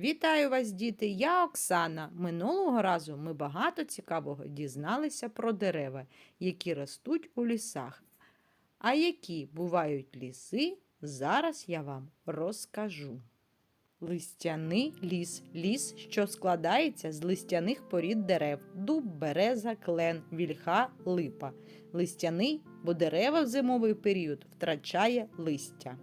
Вітаю вас, діти! Я Оксана. Минулого разу ми багато цікавого дізналися про дерева, які ростуть у лісах. А які бувають ліси, зараз я вам розкажу. Листяний ліс ліс, що складається з листяних порід дерев дуб, береза, клен, вільха, липа. Листяний, бо дерева в зимовий період втрачає листя.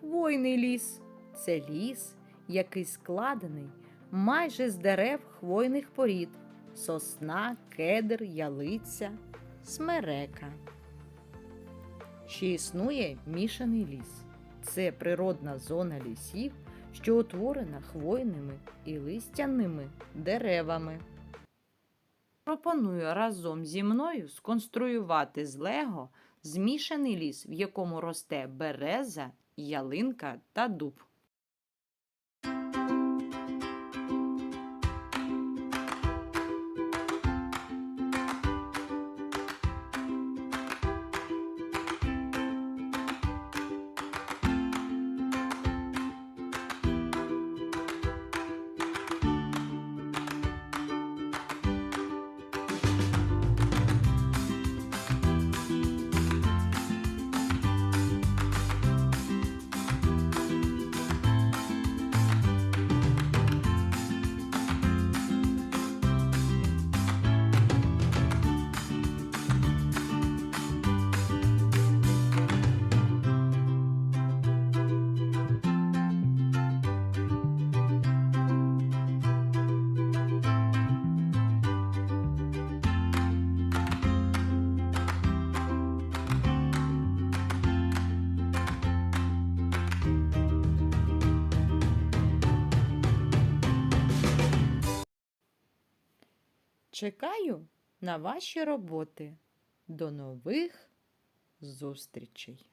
Хвойний ліс це ліс, який складений майже з дерев хвойних порід сосна, кедр, ялиця, смерека. Ще існує мішаний ліс. Це природна зона лісів, що утворена хвойними і листяними деревами. Пропоную разом зі мною сконструювати з Лего змішаний ліс, в якому росте береза, ялинка та дуб. Чекаю на ваші роботи. До нових зустрічей!